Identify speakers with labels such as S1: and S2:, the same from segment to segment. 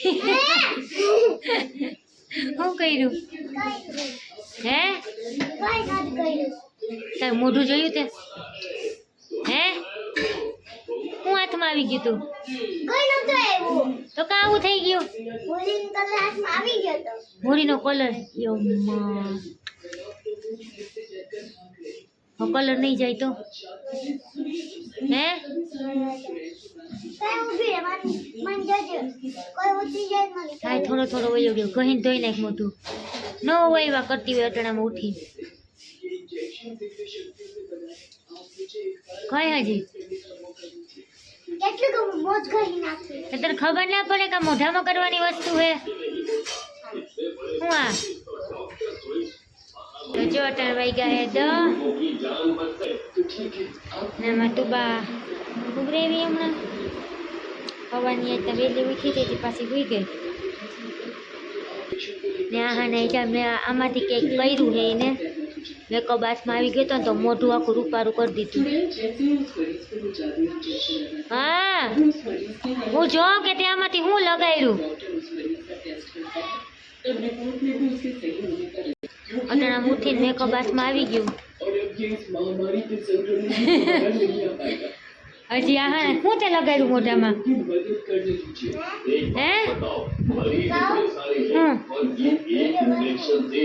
S1: શું કર્યું? હે? તાર મોઢું જોયું તે? હે? હું હાથમાં આવી ગયું તું? તો કા આવું થઈ ગયું? હોળીનો કલર કલર નહીં જાય તો? હે? થાય થોડો થોડો વયો ગયો. કહીને ધોઈ નાખ મોટું ન હોય એવા કરતી હોય અટણામાં ઉઠી. કઈ હજી. તને ખબર ના પડે કે મોઢામાં કરવાની વસ્તુ હે? હું આ? જો અટણ વહી ગયા હે દ ને એમાં તું બા ઉભરેવી હમણાં. હવાની આજ વહેલી ઉઠી હતી, પાછી સુઈ ગઈ. ને આ મેં આમાંથી કંઈક કર્યું હે એને. મેકઅપ બાસમાં આવી ગયો તો તો મોઢું આખું રૂપારું કરી દીધું. હા. હું જોઉં કે ત્યાંમાંથી હું લગાડ્યું? અટણા ઉઠીને મેકઅપ હાથમાં આવી ગયું. હજી આ હા શું તે લગાડ્યું મોઢામાં? હે? હમ.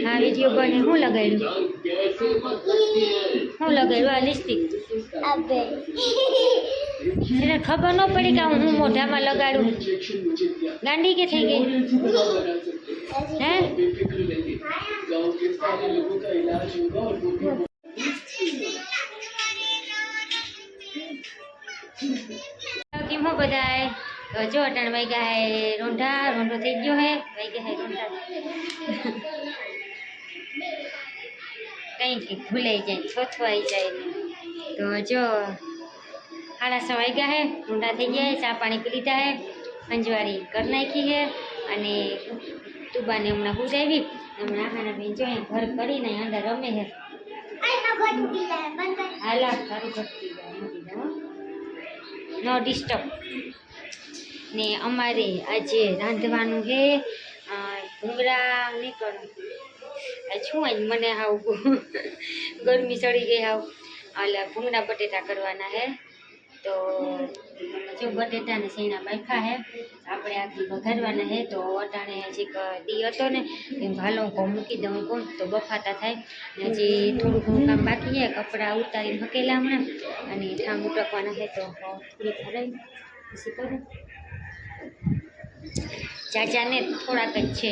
S1: હા વીડિયો બને શું લગાડ્યું? શું લગાડ્યું? આ લિસ્ટિક એને ખબર ન પડી કે હું મોઢામાં લગાડું. ગાંડી કે થઈ ગઈ? હે કેમ હો બધાય તો જો અટાણ વાગ્યા હે રોંઢા રોંઢો થઈ ગયો હે વાગ્યા હે રોંઢા કંઈ કંઈક ભૂલાઈ જાય છોછવાઈ જાય ને તો જો સાડા છ વાગ્યા હે રોંઢા થઈ ગયા હે ચા પાણી પી લીધા હે અંજવારી કરી નાખી હે અને તુબાને હમણાં ગુજાવી હમણાં આખાના બેન જો અહીં ઘર કરીને અહીં અંદર રમે હે હાલા તારું ઘટતી જાય મૂકી દે હો. નો ડિસ્ટર્બ ને અમારે આજે રાંધવાનું છે અ, ભૂંગળા નહીં કરું આ શું આજ મને હાવ ગરમી ચડી ગઈ હાવ એટલે ભૂંગળા બટેટા કરવાના છે. તો જો બટેટા ને શેણા બાફા છે આપણે આખી વઘારવાના હે, તો અટાણે હજી દી હતો ને, એમ ભાલો હું મૂકી દઉં કોણ, તો બફાતા થાય. ને હજી થોડું ઘણું કામ બાકી છે, કપડાં ઉતારીને હકેલા હમણાં, અને ઠામ ઉટકવાના હે, તો થોડી ભરાઈ પછી કરું. ચાચાને થોડાક જ છે,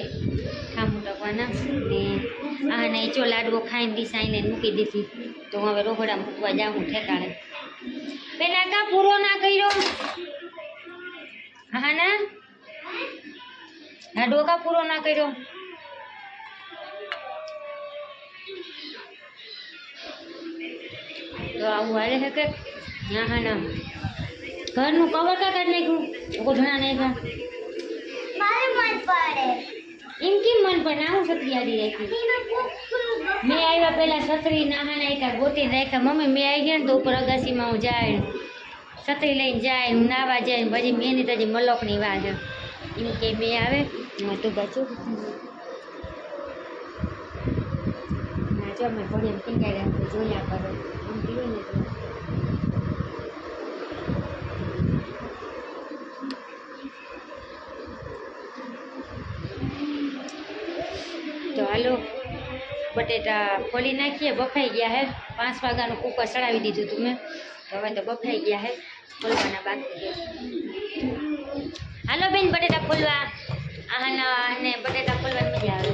S1: ઠામ ઉટકવાના, ને આ નહીં જો લાડવો ખાઈને દિશાઈને મૂકી દીધી, તો હવે રોગડા મૂકવા જાઉં ઠેકાણે. પેલા કા પૂરો ના કર્યો. હા, ના? લાડવો કા પૂરો ના કર્યો તો આવું હાલે છે કે હા હા ના ઘરનું કવર કા કાઢી નાખ્યું ઓઢણા નાખ્યા એમ કેમ મન પણ આવું છત્રી આડી રાખી મેં આવ્યા પહેલા છત્રી નાહા નાખ્યા ગોતી રાખ્યા મમ્મી મેં આવી ગયા ને તો ઉપર અગાસીમાં હું જાય છત્રી લઈને જાય હું નાવા જાય ને પછી મેં ની તજી મલોકની વાત એમ કે મેં આવે એમાં તું બાજુ ના જો મેં ભણીને ટીંગાડ્યા આપણે જોયા કરો આમ પીવું ને તો તો હાલો બટેટા ખોલી નાખીએ બફાઈ ગયા હે પાંચ વાગ્યાનું કુકર ચડાવી દીધું હતું મેં હવે તો બફાઈ ગયા હે ખોલવાના બાકી હાલો બેન બટેટા ખોલવા આના અને બટેટા ખોલવાની મજા આવે.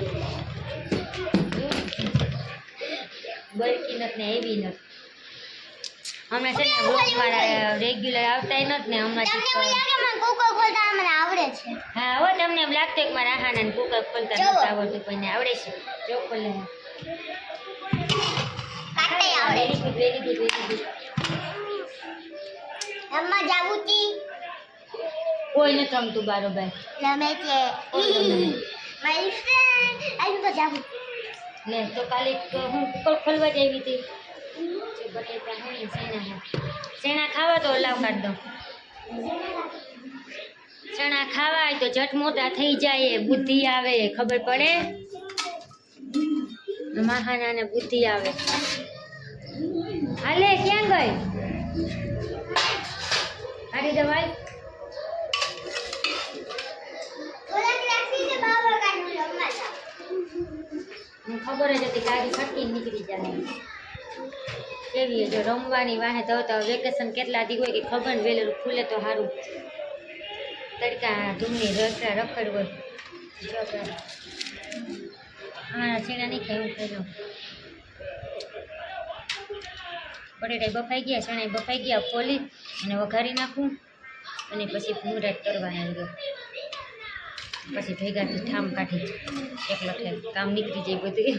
S1: બરકી નથી ને એવી નથી. હમણાં છે ને મારા રેગ્યુલર આવતા નથી ને હમણાં
S2: આવડે છે.
S1: હા હો તમને એમ લાગતું કે મારા આહાના ને કુકર ખોલતા નથી આવડતું કોઈને આવડે છે. જો ખોલે.
S2: કાટે આવડે.
S1: Very good very good very good
S2: એમાં જાવું તી
S1: કોઈ નથી રમતું બારોબાર
S2: રમે છે મારી ફ્રેન્ડ આઈ તો જાવું
S1: ને તો કાલે હું ખોલવા જ આવી હતી. શેણા ખાવા તો લાવ કાઢ દો ચણા ખાવાય તો જટ મોટા થઈ જાય બુદ્ધિ આવે ખબર પડે? મહાના ને બુદ્ધિ આવે. હાલે ક્યાં ગઈ? હારી દવાઈ
S2: થોડાક રાખીને બાબા કાઢું રમવા જાવ
S1: મને ખબર જ હતી ગાડી ફટકી નીકળી જાય. કેવી જો રમવાની વાહે તો તો વેકેશન કેટલા દી હોય કે ખબર ને વહેલું ખુલે તો સારું તડકા ધૂમની રસરા રખડ હોય. હા છીણા નહીં ખાય હું ખાઈ બટેટા બફાઈ ગયા ચણા બફાઈ ગયા ફોલી અને વઘારી નાખું. અને પછી ભૂંગળા કરવાના ગયો પછી ભેગાથી ઠામ કાઢી. એક લખે કામ નીકળી જાય બધું.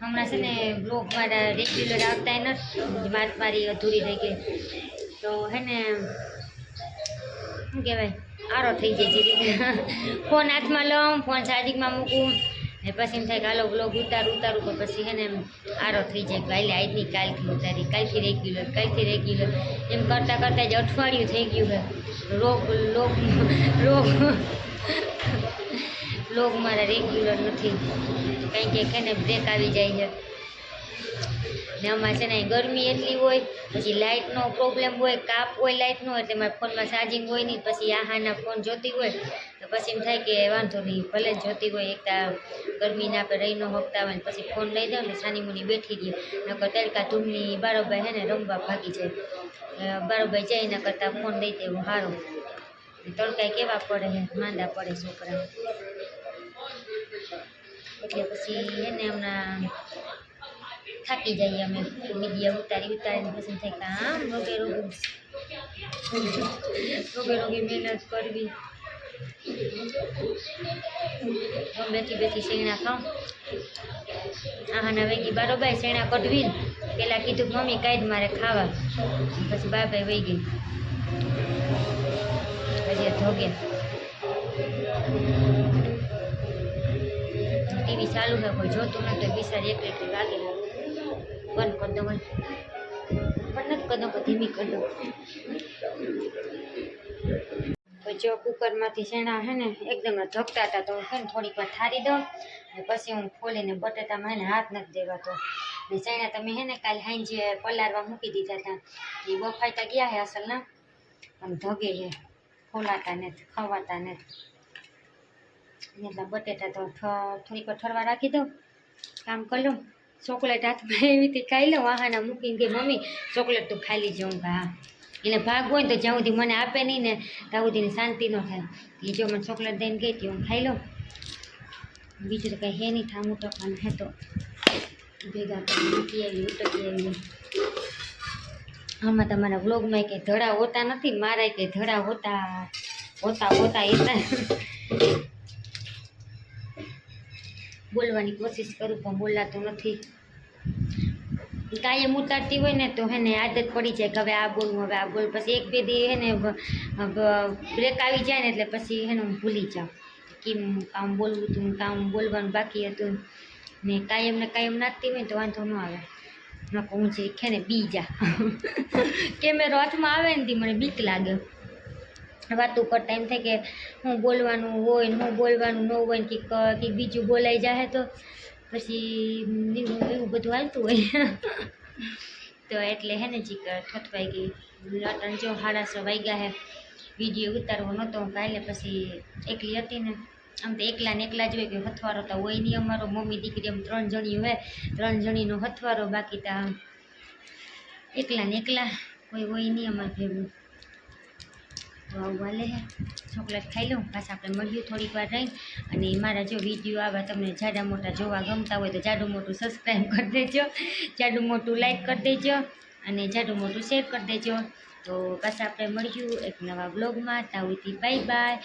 S1: હમણાં છે ને બ્લોક મારા રેગ્યુલર આવતા નથી માર મારી અધૂરી થઈ ગઈ. તો હે ને શું કહેવાય? આરો થઈ જાય જે રીતે ફોન હાથમાં લઉં, ફોન ચાર્જિંગમાં મૂકું. ને પછી એમ થાય કે હાલો બ્લોગ ઉતારું ઉતારું, તો પછી હે ને એમ આરો થઈ જાય હાલે આજની કાલથી ઉતારી, કાલથી રેગ્યુલર કાલથી રેગ્યુલર એમ કરતાં કરતાં જ અઠવાડિયું થઈ ગયું છે. રોગ લોક રોગ. લોગ મારા રેગ્યુલર નથી. કંઈ કે ને બ્રેક આવી જાય છે. ને આમાં છે ને ગરમી એટલી હોય, પછી લાઇટનો પ્રોબ્લેમ હોય, કાપ હોય લાઇટનો એટલે મારા ફોનમાં ચાર્જિંગ હોય નહીં, પછી આહાના ફોન જોતી હોય, તો પછી એમ થાય કે વાંધો નહીં, ભલે જોતી હોય એકતા ગરમીના આપણે રહી ન હકતા હોય, પછી ફોન લઈ દઉં ને સાની મુની બેઠી ગઈ નકર તડકા ધૂમની બારોભાઈ હે ને રમવા ભાગી જાય. બારોભાઈ જાય એના કરતાં ફોન લઈ દેવો સારો તડકા કેવા પડે માંદા પડે છોકરા. એટલે પછી એને હમણાં થાકી જઈએ અમે મીડિયા ઉતારી ઉતારીને પછી થાય કે આમ રોગે રોગી રોગે રોગી મહેનત કરવી હું બેઠી બેઠી શેણા ખાઉં આહાના વેગી બારોબાઈ શેણા કઢવી પેલા કીધું કે મમ્મી કાઢ મારે ખાવા પછી બાબાઈ વહી ગઈ હજી ધોગે ટીવી ચાલુ છે કોઈ જોતું નથી બિચારી એકલી એકલી વાગે બંધ કરી પણ દઉં ધીમી કરી જો કુકરમાંથી શેણા છે ને, એકદમ ધકતા હતા તો હું છે થોડીક વાર ઠારી દઉં પછી હું ખોલીને બટેટામાં હે ને હાથ નથી દેવાતો ને શેણા તમે હે ને કાલે હાંજે પલારવા મૂકી દીધા હતા, એ બફાઈતા ગયા હે અસલના. પણ ધગે છે ખોલાતા નથી, ખવાતા નથી. એટલા બટેટા તો થોડીક વાર ઠરવા રાખી દઉં, કામ કરી લઉં. ચોકલેટ હાથમાં એવી રીતે ખાઈ લઉં વાહાના મૂકીને કે, મમ્મી, ચોકલેટ તો ખાઈ લીજો, હું હા એને ભાગ હોય તો જ્યાં સુધી મને આપે નહીં ને, ત્યાં સુધીને શાંતિ ન થાય. એ જો મને ચોકલેટ દઈને ગઈ હતી હું ખાઈ લઉં. બીજું તો કંઈ હે નહીં, થામ ઉટકવાનું હે તો. ભેગા મૂકી આવી ઉટકી આવી આમાં તમારા વ્લોગમાં કંઈ ધડા હોતા નથી મારા કંઈ ધડા હોતા હોતા હોતા એતા. બોલવાની કોશિશ કરું, પણ બોલાતું નથી. કાયમ ઉતારતી હોય ને તો હે ને આદત પડી જાય કે હવે આ બોલવું હવે આ બોલ. પછી એક બે દી હે ને બ્રેક આવી જાય ને એટલે પછી હેને હું ભૂલી જાઉં કેમ કામ બોલવું હતું કામ બોલવાનું બાકી હતું. ને કાયમ ને કાયમ નાખતી હોય તો વાંધો ન આવે. નકો હું જે ખે ને બીજા કેમેરો હાથમાં આવે ને તે મને બીક લાગે. વાતો ઉપર ટાઈમ થાય કે હું બોલવાનું હોય હું બોલવાનું ન હોય ને કંઈક બીજું બોલાઈ જાય તો પછી એવું એવું બધું હાલતું હોય. તો એટલે હે ને જીક ઠઠવાઈ ગઈ લટણ જો છ વાગ્યા હે. વીડિયો ઉતારવો નહોતો હું કાલે પછી એકલી હતી ને. આમ તો એકલા ને એકલા જ હોય કે હથવારો તો હોય નહીં અમારો. મમ્મી દીકરી એમ ત્રણ જણી હોય ત્રણ જણીનો હથવારો બાકી તો એકલા ને એકલા કોઈ હોય નહીં અમારે ભેગું તો આવું હે ચોકલેટ ખાઈ લઉં, પાછા આપણે મળ્યું થોડીક વાર રહી. અને મારા જો વીડિયો આવે તમને જાડા મોટા જોવા ગમતા હોય તો જાડું મોટું સબસ્ક્રાઈબ કરી દેજો. જાડું મોટું લાઈક કરી દેજો અને જાડું મોટું શેર કરી દેજો. તો પાછા આપણે મળ્યું એક નવા બ્લોગમાં તાવીથી બાય બાય